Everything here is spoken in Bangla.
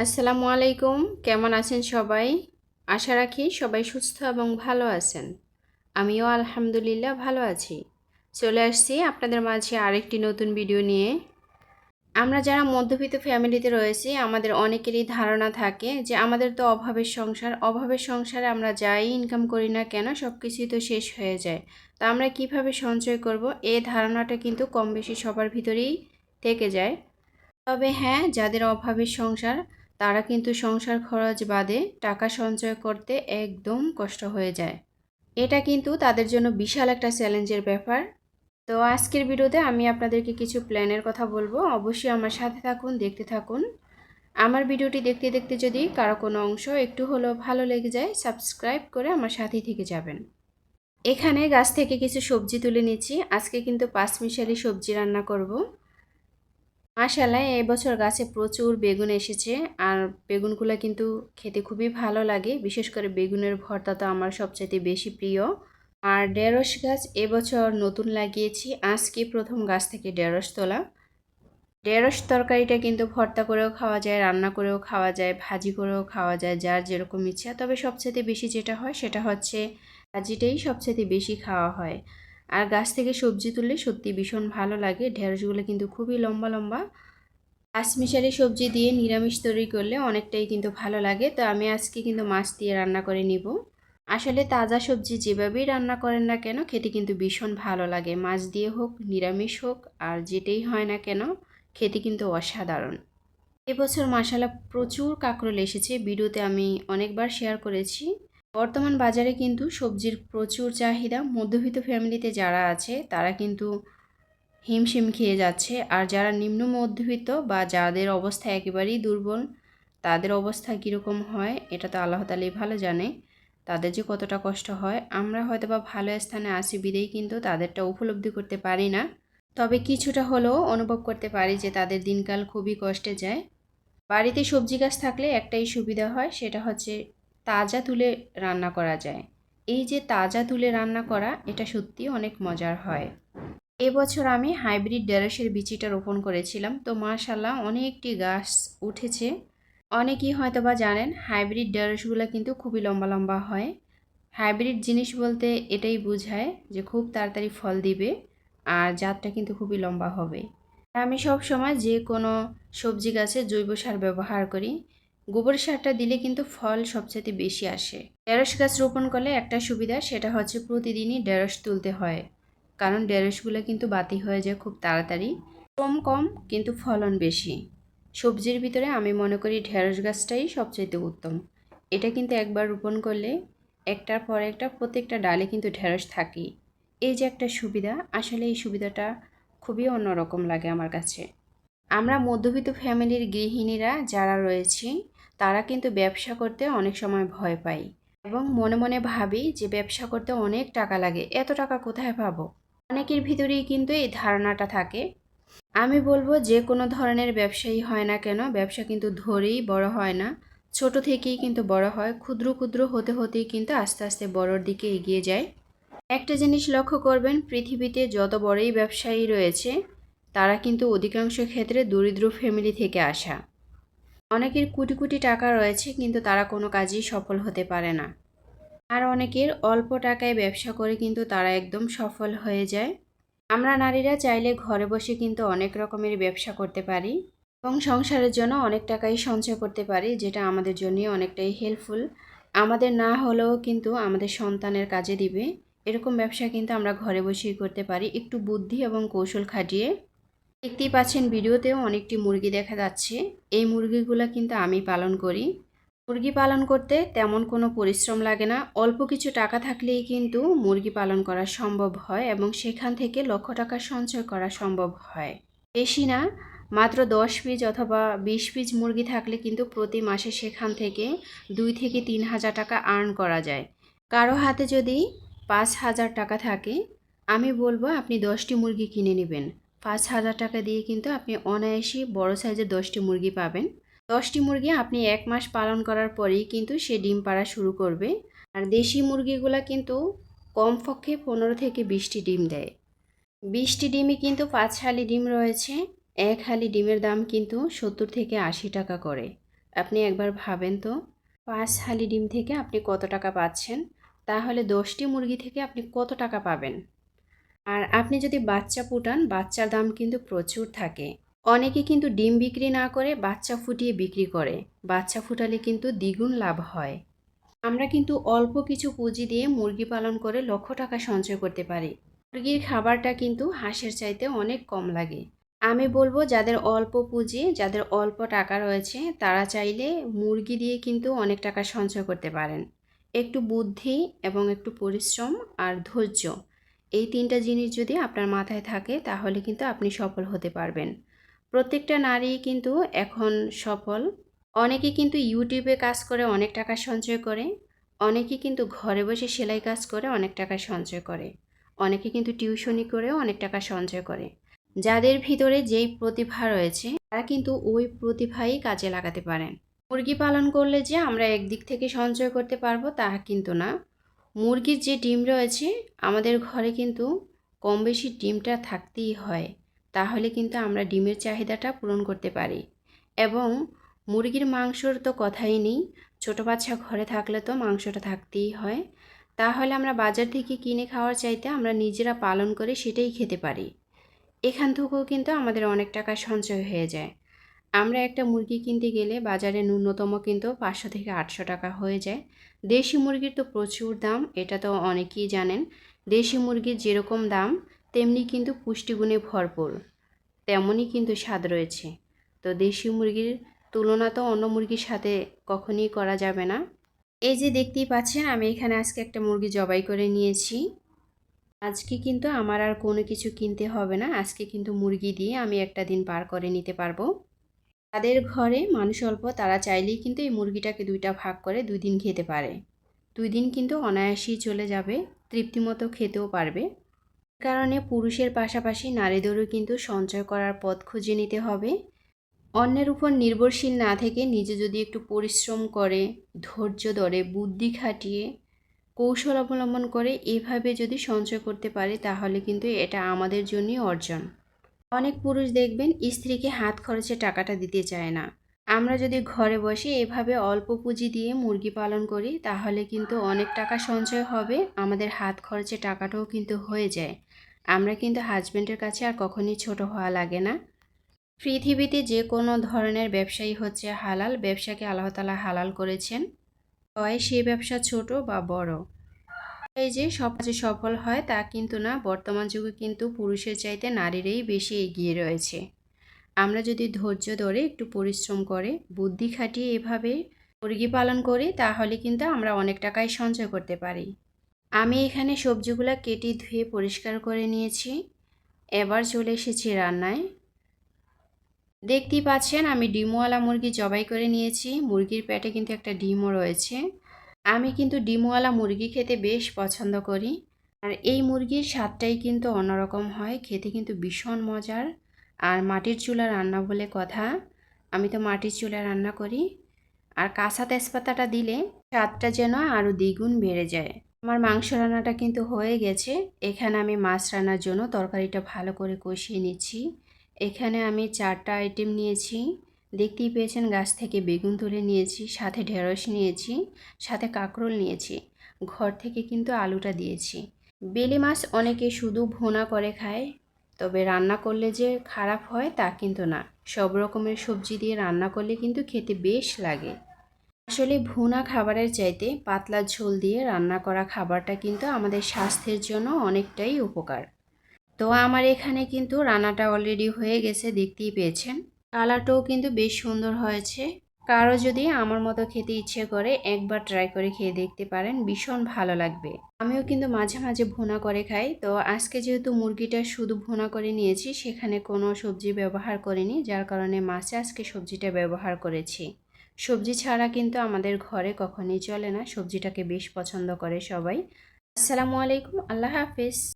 আসসালামু আলাইকুম। কেমন আছেন সবাই? আশা রাখি সবাই সুস্থ এবং ভালো আছেন। আমিও আলহামদুলিল্লাহ ভালো আছি। চলে আসছি আপনাদের মাঝে আরেকটি নতুন ভিডিও নিয়ে। আমরা যারা মধ্যবিত্ত ফ্যামিলিতে রয়েছি, আমাদের অনেকেরই ধারণা থাকে যে আমাদের তো অভাবের সংসার, অভাবের সংসারে আমরা যাই ইনকাম করি না কেন সব কিছুই তো শেষ হয়ে যায়। তা আমরা কীভাবে সঞ্চয় করব? এই ধারণাটা কিন্তু কম বেশি সবার ভিতরেই থেকে যায়। তবে হ্যাঁ যাদের অভাবের সংসার তারা কিন্তু সংসার খরচ বাদে টাকা সঞ্চয় করতে একদম কষ্ট হয়ে যায়। এটা কিন্তু তাদের জন্য বিশাল একটা চ্যালেঞ্জের ব্যাপার। তো আজকের ভিডিওতে আমি আপনাদেরকে কিছু প্ল্যানের কথা বলব। অবশ্যই আমার সাথে থাকুন, দেখতে থাকুন। আমার ভিডিওটি দেখতে দেখতে যদি কারও কোনো অংশ একটু হলেও ভালো লেগে যায় সাবস্ক্রাইব করে আমার সাথেই থেকে যাবেন। এখানে গাছ থেকে কিছু সবজি তুলে নিচ্ছি। আজকে কিন্তু পাঁচমিশালি সবজি রান্না করব। মাশাল্লাহ এবছর গাছে প্রচুর বেগুন এসেছে। আর বেগুনগুলো কিন্তু খেতে খুবই ভালো লাগে। বিশেষ করে বেগুনের ভর্তা তো আমার সবচেয়ে বেশি প্রিয়। আর ঢেঁড়স গাছ এবছর নতুন লাগিয়েছি। আজকে প্রথম গাছ থেকে ঢেঁড়স তোলা। ঢেঁড়স তরকারিটা কিন্তু ভর্তা করেও খাওয়া যায়, রান্না করেও খাওয়া যায়, ভাজি করেও খাওয়া যায়, যার যেরকম ইচ্ছা। তবে সবচেয়ে বেশি যেটা হয় সেটা হচ্ছে ভাজিটাই সবচেয়ে বেশি খাওয়া হয়। আর গাছ থেকে সবজি তুললে সত্যি ভীষণ ভালো লাগে। ঢেঁড়সগুলো কিন্তু খুবই লম্বা লম্বা। কাশ্মিশারি সবজি দিয়ে নিরামিষ তৈরি করলে অনেকটাই কিন্তু ভালো লাগে। তো আমি আজকে কিন্তু মাছ দিয়ে রান্না করে নিব। আসলে তাজা সবজি যেভাবেই রান্না করেন না কেন, খেতে কিন্তু ভীষণ ভালো লাগে। মাছ দিয়ে হোক, নিরামিষ হোক, আর যেটাই হয় না কেন, খেতে কিন্তু অসাধারণ। এবছর মাসালা প্রচুর কাঁকরোল এসেছে। ভিডিওতে আমি অনেকবার শেয়ার করেছি। বর্তমান বাজারে কিন্তু সবজির প্রচুর চাহিদা। মধ্যবিত্ত ফ্যামিলিতে যারা আছে, তারা কিন্তু হিমশিম খেয়ে যাচ্ছে। আর যারা নিম্ন মধ্যবিত্ত বা যাদের অবস্থা একেবারেই দুর্বল, তাদের অবস্থা কীরকম হয়, এটা তো আল্লাহ তালাই ভালো জানে। তাদের যে কতটা কষ্ট হয়, আমরা হয়তো বা ভালো স্থানে আসি বিদেই কিন্তু তাদেরটা উপলব্ধি করতে পারি না। তবে কিছুটা হলেও অনুভব করতে পারি যে তাদের দিনকাল খুবই কষ্টে যায়। বাড়িতে সবজি গাছ থাকলে একটাই সুবিধা হয়, সেটা হচ্ছে তাজা তুলে রান্না করা যায়। এই যে তাজা তুলে রান্না করা, এটা সত্যি অনেক মজার হয়। এবছর আমি হাইব্রিড ঢেঁড়সের বিচিটা রোপণ করেছিলাম। তো মাশাল্লাহ অনেকটি গাছ উঠেছে। অনেকেই হয়তো বা জানেন, হাইব্রিড ঢেঁড়সগুলো কিন্তু খুবই লম্বা লম্বা হয়। হাইব্রিড জিনিস বলতে এটাই বোঝায় যে খুব তাড়াতাড়ি ফল দিবে আর জাতটা কিন্তু খুবই লম্বা হবে। আমি সব সময় যে কোনো সবজি গাছে জৈব সার ব্যবহার করি। গোবর সারটা দিলে কিন্তু ফল সবচেয়ে বেশি আসে। ঢেঁড়স গাছ রোপণ করলে একটা সুবিধা, সেটা হচ্ছে প্রতিদিনই ঢেঁড়স তুলতে হয়। কারণ ঢেঁড়সগুলো কিন্তু বাতি হয়ে যায় খুব তাড়াতাড়ি। কম কম, কিন্তু ফলন বেশি। সবজির ভিতরে আমি মনে করি ঢেঁড়স গাছটাই সবচাইতে উত্তম। এটা কিন্তু একবার রোপণ করলে একটার পর একটা প্রত্যেকটা ডালে কিন্তু ঢেঁড়স থাকে এই যে একটা সুবিধা, আসলে এই সুবিধাটা খুবই অন্যরকম লাগে আমার কাছে। আমরা মধ্যবিত্ত ফ্যামিলির গৃহিণীরা যারা রয়েছি তারা কিন্তু ব্যবসা করতে অনেক সময় ভয় পাই এবং মনে মনে ভাবি যে ব্যবসা করতে অনেক টাকা লাগে, এত টাকা কোথায় পাবো? অনেকের ভিতরেই কিন্তু এই ধারণাটা থাকে। আমি বলব যে কোনো ধরনের ব্যবসায়ী হয় না কেন, ব্যবসা কিন্তু ধরেই বড় হয় না। ছোট থেকেই কিন্তু বড় হয়, ক্ষুদ্র ক্ষুদ্র হতে হতেই কিন্তু আস্তে আস্তে বড়র দিকে এগিয়ে যায়। একটা জিনিস লক্ষ্য করবেন, পৃথিবীতে যত বড়ই ব্যবসায়ী রয়েছে, তারা কিন্তু অধিকাংশ ক্ষেত্রে দরিদ্র ফ্যামিলি থেকে আসা। অনেকের কোটি কোটি টাকা রয়েছে, কিন্তু তারা কোনো কাজেই সফল হতে পারে না। আর অনেকের অল্প টাকায় ব্যবসা করে কিন্তু তারা একদম সফল হয়ে যায়। আমরা নারীরা চাইলে ঘরে বসে কিন্তু অনেক রকমের ব্যবসা করতে পারি এবং সংসারের জন্য অনেক টাকাই সঞ্চয় করতে পারি, যেটা আমাদের জন্য অনেকটাই হেল্পফুল আমাদের না হলেও কিন্তু আমাদের সন্তানের কাজে দিবে। এরকম ব্যবসা কিন্তু আমরা ঘরে বসেই করতে পারি। একটু বুদ্ধি এবং কৌশল খাটিয়ে দেখতেই পাচ্ছেন ভিডিওতেও অনেকটি মুরগি দেখা যাচ্ছে। এই মুরগিগুলো কিন্তু আমি পালন করি। মুরগি পালন করতে তেমন কোনো পরিশ্রম লাগে না। অল্প কিছু টাকা থাকলেই কিন্তু মুরগি পালন করা সম্ভব হয় এবং সেখান থেকে লক্ষ টাকা সঞ্চয় করা সম্ভব হয়। বেশি না, মাত্র দশ পিস অথবা বিশ পিস মুরগি থাকলে কিন্তু প্রতি মাসে সেখান থেকে দুই থেকে তিন হাজার টাকা আর্ন করা যায়। কারও হাতে যদি পাঁচ হাজার টাকা থাকে, আমি বলব আপনি দশটি মুরগি কিনে নেবেন। পাঁচ হাজার টাকা দিয়ে কিন্তু আপনি অনায়াসে বড় সাইজের দশটি মুরগি পাবেন। দশটি মুরগি আপনি এক মাস পালন করার পরেই কিন্তু সে ডিম পাড়া শুরু করবে। আর দেশি মুরগিগুলো কিন্তু কমপক্ষে পনেরো থেকে বিশটি ডিম দেয়। বিশটি ডিমই কিন্তু পাঁচ হালি ডিম রয়েছে। এক হালি ডিমের দাম কিন্তু সত্তর থেকে আশি টাকা করে। আপনি একবার ভাবেন তো, পাঁচ হালি ডিম থেকে আপনি কত টাকা পাচ্ছেন? তাহলে দশটি মুরগি থেকে আপনি কত টাকা পাবেন? আর আপনি যদি বাচ্চা ফুটান, বাচ্চার দাম কিন্তু প্রচুর থাকে। অনেকে কিন্তু ডিম বিক্রি না করে বাচ্চা ফুটিয়ে বিক্রি করে। বাচ্চা ফুটালে কিন্তু দ্বিগুণ লাভ হয়। আমরা কিন্তু অল্প কিছু পুঁজি দিয়ে মুরগি পালন করে লক্ষ টাকা সঞ্চয় করতে পারি। মুরগির খাবারটা কিন্তু হাঁসের চাইতে অনেক কম লাগে। আমি বলব, যাদের অল্প পুঁজি, যাদের অল্প টাকা রয়েছে, তারা চাইলে মুরগি দিয়ে কিন্তু অনেক টাকা সঞ্চয় করতে পারেন। একটু বুদ্ধি এবং একটু পরিশ্রম আর ধৈর্য এই তিনটা জিনিস যদি আপনার মাথায় থাকে, তাহলে কিন্তু আপনি সফল হতে পারবেন। প্রত্যেকটা নারী কিন্তু এখন সফল। অনেকে কিন্তু ইউটিউবে কাজ করে, অনেক টাকা সঞ্চয় করে। অনেকে কিন্তু ঘরে বসে সেলাই কাজ করে, অনেক টাকা সঞ্চয় করে। অনেকে কিন্তু টিউশনি করেও অনেক টাকা সঞ্চয় করে। যাদের ভিতরে যেই প্রতিভা রয়েছে, তারা কিন্তু ওই প্রতিভাই কাজে লাগাতে পারেন। মুরগি পালন করলে যে আমরা একদিক থেকে সঞ্চয় করতে পারব, তা কিন্তু না। মুরগির যে ডিম রয়েছে, আমাদের ঘরে কিন্তু কম বেশি ডিমটা থাকতেই হয়। তাহলে কিন্তু আমরা ডিমের চাহিদাটা পূরণ করতে পারি। এবং মুরগির মাংসর তো কথাই নেই, ছোটো বাচ্চা ঘরে থাকলে তো মাংসটা থাকতেই হয়। তাহলে আমরা বাজার থেকে কিনে খাওয়ার চাইতে আমরা নিজেরা পালন করে সেটাই খেতে পারি। এখান থেকেও কিন্তু আমাদের অনেক টাকা সঞ্চয় হয়ে যায়। আমরা একটা মুরগি কিনতে গেলে বাজারে ন্যূনতম কিন্তু পাঁচশো থেকে আটশো টাকা হয়ে যায়। দেশি মুরগির তো প্রচুর দাম, এটা তো অনেকেই জানেন। দেশি মুরগির যেরকম দাম, তেমনি কিন্তু পুষ্টিগুণে ভরপুর। তেমনই কিন্তু স্বাদ রয়েছে। তো দেশি মুরগির তুলনা তো অন্য মুরগির সাথে কখনই করা যাবে না। এই যে দেখতেই পাচ্ছেন, আমি এখানে আজকে একটা মুরগি জবাই করে নিয়েছি। আজকে কিন্তু আমার আর কোনো কিছু কিনতে হবে না। আজকে কিন্তু মুরগি দিয়ে আমি একটা দিন পার করে নিতে পারব। তাদের ঘরে মানুষ অল্প, তারা চাইলেই কিন্তু এই মুরগিটাকে দুইটা ভাগ করে দুই দিন খেতে পারে। দুই দিন কিন্তু অনায়াসেই চলে যাবে তৃপ্তিমতো খেতেও পারবে। কারণে পুরুষের পাশাপাশি নারীদেরও কিন্তু সঞ্চয় করার পথ খুঁজে নিতে হবে। অন্যের উপর নির্ভরশীল না থেকে নিজে যদি একটু পরিশ্রম করে, ধৈর্য ধরে, বুদ্ধি খাটিয়ে, কৌশল অবলম্বন করে এভাবে যদি সঞ্চয় করতে পারে, তাহলে কিন্তু এটা আমাদের জন্যই অর্জন। অনেক পুরুষ দেখবেন স্ত্রীকে হাত খরচে টাকাটা দিতে চায় না। আমরা যদি ঘরে বসে এভাবে অল্প পুঁজি দিয়ে মুরগি পালন করি, তাহলে কিন্তু অনেক টাকা সঞ্চয় হবে, আমাদের হাত খরচে টাকাটাও কিন্তু হয়ে যায়। আমরা কিন্তু হাজব্যান্ডের কাছে আর কখনই ছোট হওয়া লাগে না। পৃথিবীতে যে কোনো ধরনের ব্যবসায়ী হচ্ছে হালাল, ব্যবসাকে আল্লাহ তালা হালাল করেছেন। হয় সেই ব্যবসা ছোট বা বড়। এই যে সব কাজে সফল হয়, তা কিন্তু না, বর্তমান যুগে কিন্তু পুরুষের চাইতে নারীরাই বেশি এগিয়ে রয়েছে। আমরা যদি ধৈর্য ধরে একটু পরিশ্রম করে, বুদ্ধি খাটিয়ে এভাবে মুরগি পালন করি, তাহলে কিন্তু আমরা অনেক টাকাই সঞ্চয় করতে পারি। আমি এখানে সবজিগুলো কেটে ধুয়ে পরিষ্কার করে নিয়েছি। এবার চলে এসেছি রান্নায়। দেখতেই পাচ্ছেন, আমি ডিমওয়ালা মুরগি জবাই করে নিয়েছি। মুরগির পেটে কিন্তু একটা ডিমও রয়েছে। আমি কিন্তু ডিমওয়ালা মুরগি খেতে বেশ পছন্দ করি। আর এই মুরগির স্বাদটাই কিন্তু অন্যরকম হয়, খেতে কিন্তু ভীষণ মজার। আর মাটির চুলা রান্না বলে কথা, আমি তো মাটির চুলা রান্না করি। আর কাঁচা তেজপাতাটা দিলে স্বাদটা যেন আরও দ্বিগুণ বেড়ে যায়। আমার মাংস রান্নাটা কিন্তু হয়ে গেছে। এখানে আমি মাছ রান্নার জন্য তরকারিটা ভালো করে কষিয়ে নিচ্ছি। এখানে আমি চারটা আইটেম নিয়েছি। দেখতেই পেয়েছেন গাছ থেকে বেগুন তুলে নিয়েছি, সাথে ঢেঁড়স নিয়েছি, সাথে কাঁকরোল নিয়েছি। ঘর থেকে কিন্তু আলুটা দিয়েছি। বেলে মাছ অনেকে শুধু ভোনা করে খায়, তবে রান্না করলে যে খারাপ হয় তা কিন্তু না। সব রকমের সবজি দিয়ে রান্না করলে কিন্তু খেতে বেশ লাগে। আসলে ভুনা খাবারের চাইতে পাতলা ঝোল দিয়ে রান্না করা খাবারটা কিন্তু আমাদের স্বাস্থ্যের জন্য অনেকটাই উপকার। তো আমার এখানে কিন্তু রান্নাটা অলরেডি হয়ে গেছে, দেখতেই পেয়েছেন। কালারটাও কিন্তু বেশ সুন্দর হয়েছে। কারও যদি আমার মতো খেতে ইচ্ছে করে একবার ট্রাই করে খেয়ে দেখতে পারেন, ভীষণ ভালো লাগবে। আমিও কিন্তু মাঝে মাঝে ভুনা করে খাই। তো আজকে যেহেতু মুরগিটা শুধু ভুনা করে নিয়েছি, সেখানে কোনো সবজি ব্যবহার করিনি, যার কারণে মাছে আজকে সবজিটা ব্যবহার করেছি। সবজি ছাড়া কিন্তু আমাদের ঘরে কখনই চলে না, সবজিটাকে বেশ পছন্দ করে সবাই। আসসালামু আলাইকুম, আল্লাহ হাফিজ।